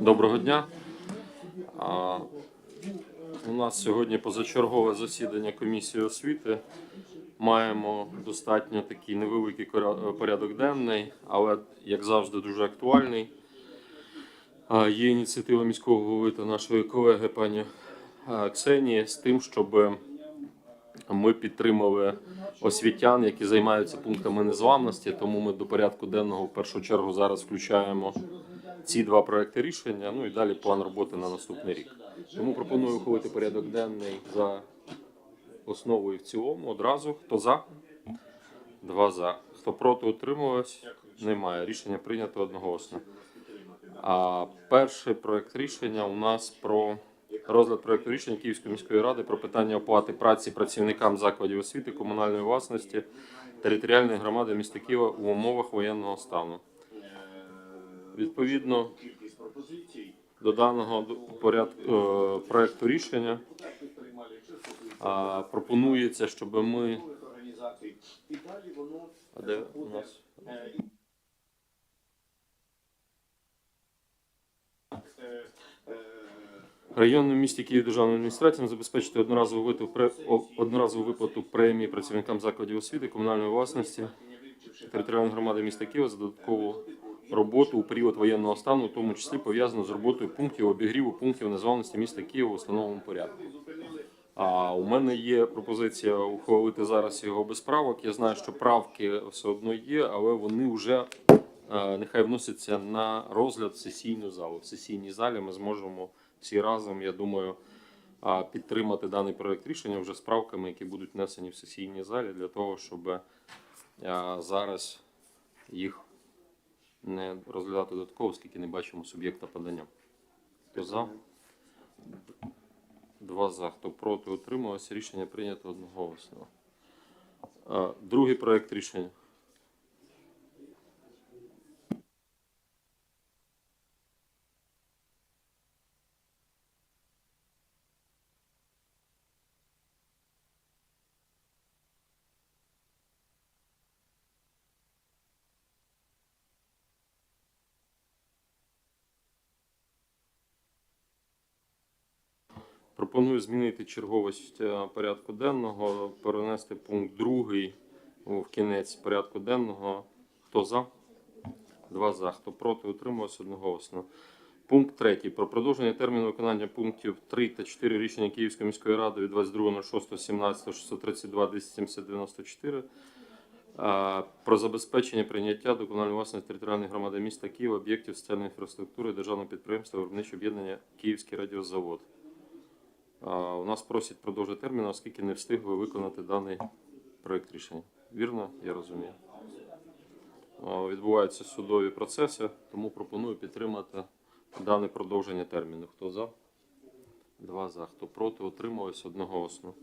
Доброго дня. У нас сьогодні позачергове засідання комісії освіти. Маємо достатньо такий невеликий порядок денний, але як завжди дуже актуальний. Є ініціатива міського голови та нашої колеги пані Ксенії з тим, щоб ми підтримали освітян, які займаються пунктами незламності. Тому ми до порядку денного в першу чергу зараз включаємо ці два проекти рішення. Ну і далі план роботи на наступний рік. Тому пропоную ухвалити порядок денний за основу і в цілому. Одразу хто за? Два за. Хто проти утримувався? Немає. Рішення прийнято одноголосно. А перший проект рішення у нас про розгляд проекту рішення Київської міської ради про питання оплати праці працівникам закладів освіти комунальної власності територіальної громади міста Києва у умовах воєнного стану. Відповідно до даного порядку е, проекту рішення пропонується, щоб ми. А де у нас? Районним місті Київ державною адміністрацією забезпечити одноразову виплату, одноразову виплату премії працівникам закладів освіти комунальної власності територіальної громади міста Києва за додаткову роботу у період воєнного стану, у тому числі пов'язану з роботою пунктів обігріву пунктів незламності міста Києва у встановленому порядку. А у мене є пропозиція ухвалити зараз його без правок. Я знаю, що правки все одно є, але вони вже е, нехай вносяться на розгляд в сесійну залу. В сесійній залі ми зможемо всі разом, я думаю, підтримати даний проект рішення вже з правками, які будуть внесені в сесійній залі, для того, щоб е, зараз їх не розглядати додатково, оскільки не бачимо суб'єкта подання. Хто за? Два за. Хто проти утримувався, рішення прийнято одноголосно. Е, Другий проект рішення. Пропоную змінити черговість е, порядку денного, перенести пункт другий в кінець порядку денного. Хто за? Два за. Хто проти? Утримувався одноголосно. Пункт третій. Про продовження терміну виконання пунктів 3 та 4 рішення Київської міської ради від 22.06.17 632 270 94 а, про забезпечення прийняття до власності територіальної громади міста Києва об'єктів соціальної інфраструктури державного підприємства виробниче об'єднання Київський радіозавод. У нас просять продовжити термін, оскільки не встигли виконати даний проект рішення. Вірно, я розумію. Відбуваються судові процеси, тому пропоную підтримати дане продовження терміну. Хто за? Два за. Хто проти? Утрималось одноголосно.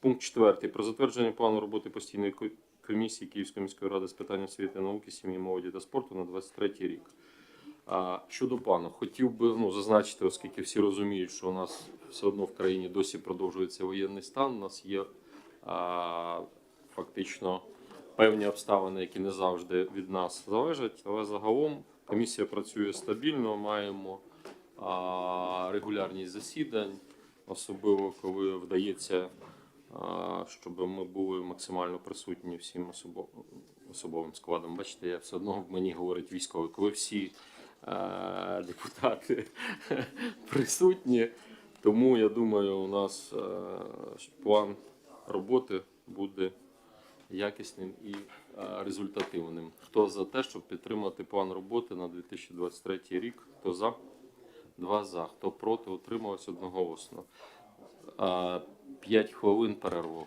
Пункт четвертий. Про затвердження плану роботи постійної комісії Київської міської ради з питань освіти, науки, сім'ї, молоді та спорту на 23 рік. Щодо плану, хотів би ну, зазначити, оскільки всі розуміють, що у нас все одно в країні досі продовжується воєнний стан. У нас є а, фактично певні обставини, які не завжди від нас залежать. Але загалом комісія працює стабільно, маємо а, регулярність засідань, особливо коли вдається, а, щоб ми були максимально присутні всім особо- особовим складом. Бачите, я все одно в мені говорить військовий, коли всі депутати присутні. Тому я думаю, у нас е, план роботи буде якісним і е, результативним. Хто за те, щоб підтримати план роботи на 2023 рік? Хто за? Два за. Хто проти? Утрималось одноголосно. Е, П'ять хвилин перерву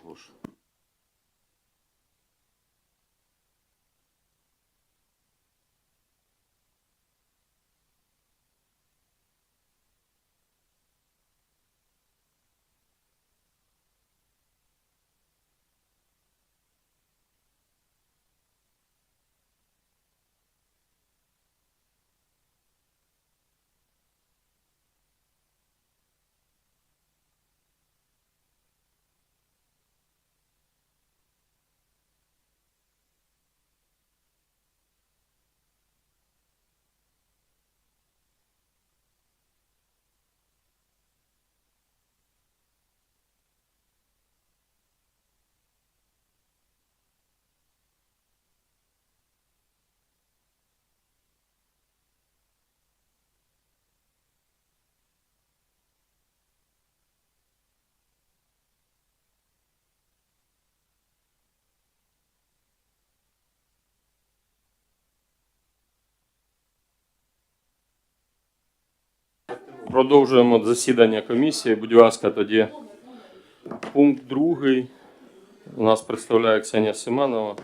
Продовжуємо засідання комісії. Будь ласка, тоді пункт другий. У нас представляє Ксенія Семенова.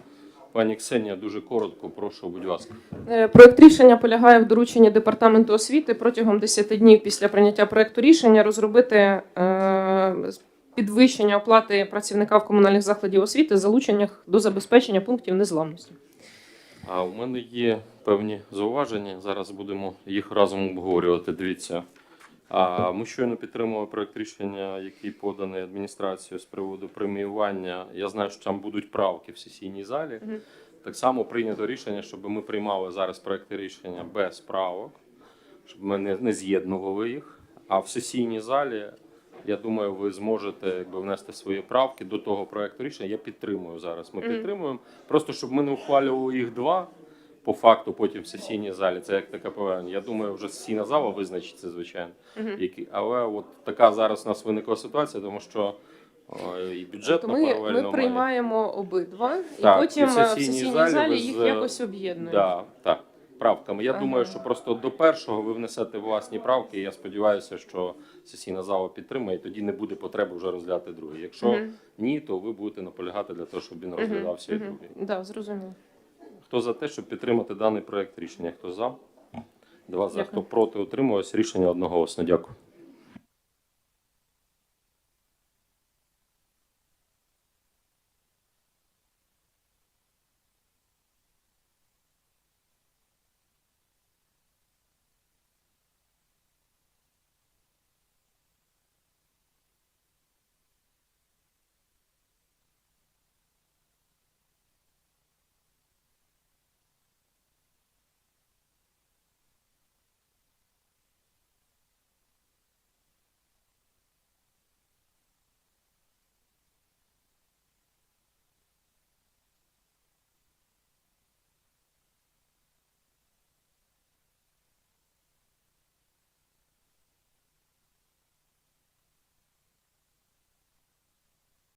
Пані Ксенія, дуже коротко, прошу, будь ласка. Е, Проект рішення полягає в дорученні департаменту освіти протягом 10 днів після прийняття проекту рішення розробити е, підвищення оплати працівника в комунальних закладів освіти залученнях до забезпечення пунктів незламності. А у мене є певні зауваження. Зараз будемо їх разом обговорювати. Дивіться. А ми щойно підтримували проект рішення, який поданий адміністрацією з приводу преміювання. Я знаю, що там будуть правки в сесійній залі. Так само прийнято рішення, щоб ми приймали зараз проекти рішення без правок, щоб ми не, не з'єднували їх. А в сесійній залі, я думаю, ви зможете якби, внести свої правки до того проекту рішення. Я підтримую зараз. Ми Мгм. підтримуємо. Просто щоб ми не ухвалювали їх два. По факту, потім в сесійній залі, це як таке повернення. Я думаю, вже сесійна зала визначиться, звичайно. Які, але от така зараз у нас виникла ситуація, тому що о, і Тобто ми, паралельно ми приймаємо обидва, і Так, потім і в е, в сесійній сесійній залі залі, ви їх з- якось об'єднуємо. Да, так, правками. Я Ага. думаю, що просто до першого ви внесете власні правки. І я сподіваюся, що сесійна зала підтримає, і тоді не буде потреби вже розглядати другий. Якщо Мгм. ні, то ви будете наполягати для того, щоб він розглядався і Мгм. другий. Да, зрозуміло. Хто за те, щоб підтримати даний проект рішення? Хто за? Два за. Дякую. Хто проти утримувався? Рішення одноголосно. Дякую.